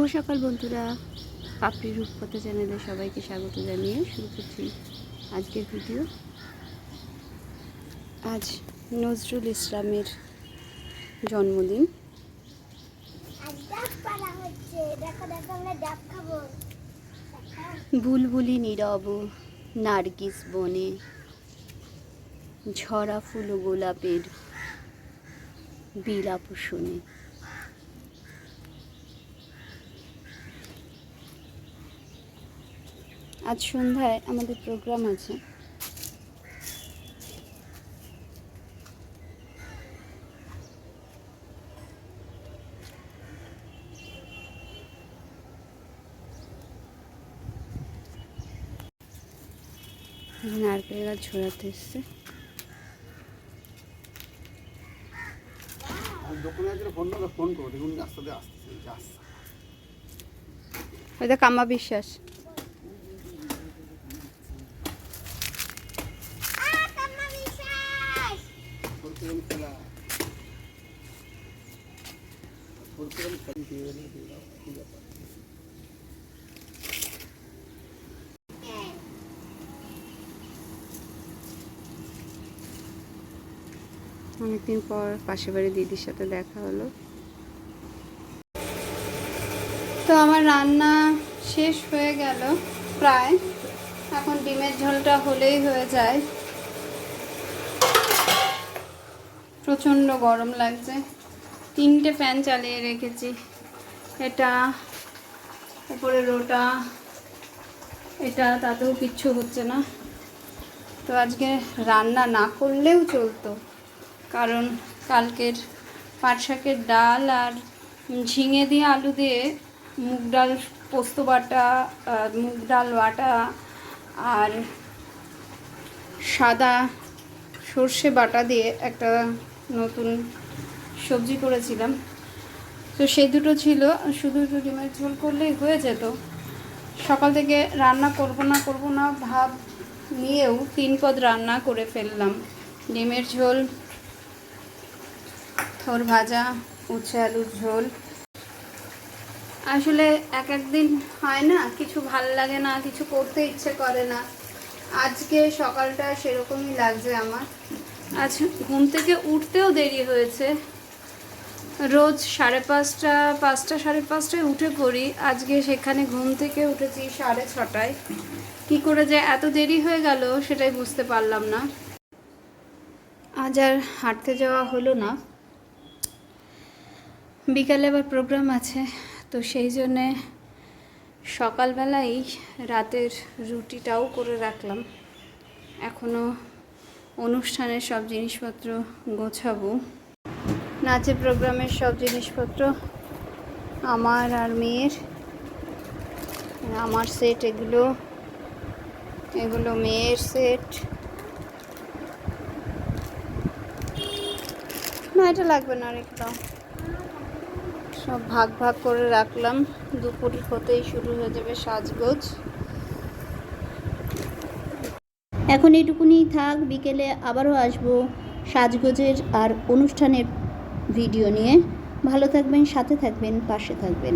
শুভ সকাল বন্ধুরা। পাপড়ি রূপকথা চ্যানেলে সবাইকে স্বাগত জানিয়ে শুরু করছি আজকের ভিডিও। আজ নজরুল ইসলামের জন্মদিন। বুলবুলি নীরব, নার্গিস বনে, ঝরা ফুল গোলাপের, বিলাপ শুনে। আজ সন্ধ্যায় আমাদের প্রোগ্রাম আছে। নারকেল গাছ ঝোড়াতে এসছে। আর দোকানে একজন ফোন অনেকদিন পর পাশের বাড়ি দিদির সাথে দেখা হলো। তো আমার রান্না শেষ হয়ে গেল প্রায়। এখন ডিমের ঝোলটা হলেই হয়ে যায়। প্রচণ্ড গরম লাগছে। তিনটে ফ্যান চালিয়ে রেখেছি। এটা উপরে রোটা, এটা তাতেও কিচ্ছু হচ্ছে না। তো আজকে রান্না না করলেও চলতো, কারণ কালকের পাট শাকের ডাল আর ঝিঙে দিয়ে আলু দিয়ে মুগ ডাল, পোস্ত বাটা মুগ ডাল বাটা আর সাদা সর্ষে বাটা দিয়ে একটা নতুন সবজি করেছিলাম। তো সেই দুটো ছিল, শুধু একটু ডিমের ঝোল করলেই হয়ে যেত। সকাল থেকে রান্না করব না করব না ভাব নিয়েও তিন পদ রান্না করে ফেললাম। ডিমের ঝোল, থোর ভাজা, উচ্ছে আলুর ঝোল। আসলে এক একদিন হয় না, কিছু ভালো লাগে না, কিছু করতে ইচ্ছে করে না। আজকে সকালটা সেরকমই লাগছে আমার। আজ ঘুম থেকে উঠতেও দেরি হয়েছে। রোজ সাড়ে পাঁচটা পাঁচটা সাড়ে পাঁচটায় উঠে পড়ি। আজকে সেখানে ঘুম থেকে উঠেছি সাড়ে ছটায়। কি করে যে এত দেরি হয়ে গেল সেটাই বুঝতে পারলাম না। আজ আর হাঁটতে যাওয়া হলো না। বিকালে আবার প্রোগ্রাম আছে, তো সেই জন্যে সকালবেলাই রাতের রুটিটাও করে রাখলাম। এখনও অনুষ্ঠানের সব জিনিসপত্র গোছাবো। নাচের প্রোগ্রামের সব জিনিসপত্র আমার আর মেয়ের। আমার সেট এগুলো এগুলো মেয়ের সেট না, এটা লাগবে না দাও সব ভাগ ভাগ করে রাখলাম। দুপুর হতেই শুরু হয়ে যাবে সাজগোজ। এখন এটুকুনি থাক, বিকেলে আবারও আসব সাজগোজের আর অনুষ্ঠানের ভিডিও নিয়ে। ভালো থাকবেন সাথে থাকবেন পাশে থাকবেন।